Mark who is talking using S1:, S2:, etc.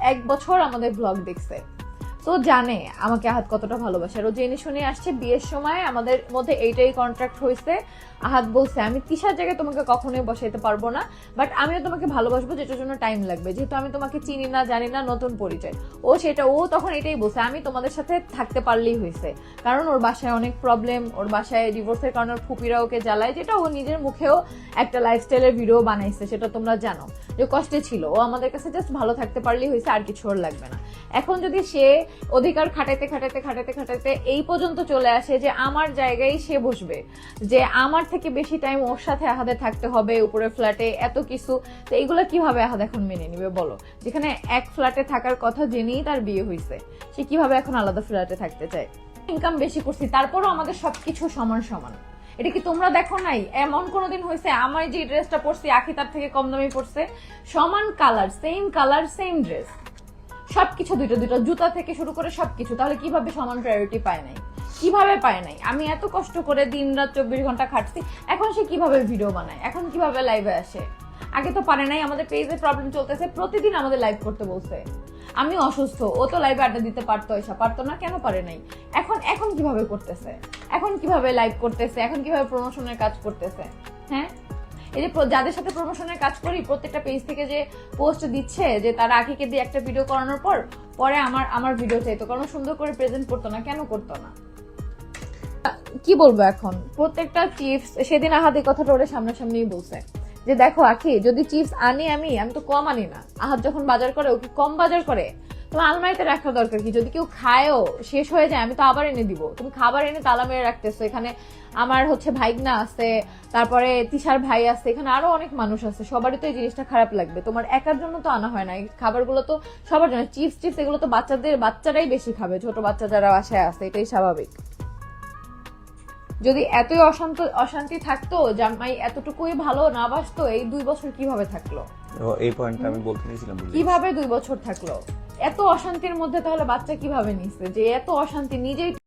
S1: এক বছর আমাদের ব্লগ দেখছে। তো জানে আমাকে আহাত কতটা ভালোবাসে। আর ও জেনে শুনে আসছে বিয়ের সময় আমাদের মধ্যে এইটাই কন্ট্রাক্ট হয়েছে। আহাত বলছে, আমি তিসার জায়গায় তোমাকে কখনোই বসাইতে পারব না বাট আমিও তোমাকে ভালোবাসবো যেটার জন্য টাইম লাগবে। যেহেতু আমি তোমাকে চিনি না, জানি না নতুন পরিচয়। ও সেটা, ও তখন এটাই বলছে, আমি তোমাদের সাথে থাকতে পারলেই হয়েছে। কারণ ওর বাসায় অনেক প্রবলেম ওর বাসায় ডিভোর্সের কারণে ওর ফুপিরা ওকে জ্বালায়, যেটা ও নিজের মুখেও একটা লাইফস্টাইলের ভিডিও বানাইছে, সেটা তোমরা জানো। যে কষ্টে ছিল, ও আমাদের কাছে জাস্ট ভালো থাকতে পারলেই হয়েছে, আর কিছু ওর লাগবে না। এখন যদি সে অধিকার খাটাইতে খাটাইতে খাটাইতে খাটাইতে এই পর্যন্ত চলে আসে যে আমার জায়গায় সে বসবে, যে আমার থেকে বেশি টাইম ওর সাথে আহাদে থাকতে হবে উপরে ফ্ল্যাটে এত কিছু, তো এইগুলো কীভাবে আহাদ এখন মেনে নিবে বলো? যেখানে এক ফ্ল্যাটে থাকার কথা জেনেই তার বিয়ে হয়েছে সে কীভাবে এখন আলাদা ফ্ল্যাটে থাকতে চায়? ইনকাম বেশি করছি, তারপরও আমাদের সবকিছু সমান সমান। এটা কি তোমরা দেখো নাই? এমন কোনোদিন হয়েছে আমার যে ড্রেসটা পরছি, আখি তার থেকে কম দামি পড়ছে সমান colour same colour same dress সবকিছু দুটো দুটো জুতা থেকে শুরু করে সবকিছু। তাহলে কীভাবে সমান প্রায়োরিটি পায় নাই? কীভাবে পায় নাই? আমি এত কষ্ট করে দিন রাত চব্বিশ ঘণ্টা খাটছি। এখন সে কীভাবে ভিডিও বানায়? এখন কীভাবে লাইভে আসে? আগে তো পারে নাই, আমাদের পেজে প্রবলেম চলতেছে, প্রতিদিন আমাদের লাইভ করতে বলছে। আমি অসুস্থ, ও তো লাইভে আড্ডা দিতে পারতো, এসব পারতো না, কেন পারে নাই? এখন এখন কীভাবে করতেছে? এখন কীভাবে লাইভ করতেছে? এখন কীভাবে প্রমোশনের কাজ করতেছে? হ্যাঁ? এই যে যাদের সাথে প্রমোশনের কাজ করি প্রত্যেকটা পেজ থেকে যে পোস্ট দিচ্ছে যে তারা আখিকে দিয়ে একটা ভিডিও করানোর পর পরে আমার আমার ভিডিও চাইতো। কারণ সুন্দর করে প্রেজেন্ট করতো না কেন করতো না? কি বলব এখন? প্রত্যেকটা চিপস সেদিন আহাদ এই কথাটা ওরে সামনাসামনিই বলছে। যে দেখো আখি যদি চিপস আনি আমি আমি তো কম আনি না। আহাদ যখন বাজার করে ও কি কম বাজার করে? আলমারিতে রাখা দরকার কি? যদি কেউ খায়ও, শেষ হয়ে যায়, আমি তো আবার এনে দিব। তুমি খাবার এনে তালা মেরে রাখতেছো। এখানে আমার হচ্ছে ভাইগনা আছে, তারপরে তিশার ভাই আছে, এখানে আরও অনেক মানুষ আছে। সবারই তো এই জিনিসটা খারাপ লাগবে। তোমার একার জন্য তো আনা হয় না। এই খাবারগুলো তো সবার জন্য। চিপস, টিপস, এগুলো তো বাচ্চাদের, বাচ্চারাই বেশি খাবে। ছোট বাচ্চা যারা বাসায় আছে, এটাই স্বাভাবিক। যদি এতই অশান্ত অশান্তি থাকতো জামাই এতটুকুই ভালো না বাসতো এই দুই বছর কীভাবে থাকল?
S2: এই পয়েন্টটা আমি বলতে নিয়েছিলাম
S1: কীভাবে দুই বছর থাকল? এত অশান্তির মধ্যে তাহলে বাচ্চা কীভাবে নিছে যে এত অশান্তি নিজেই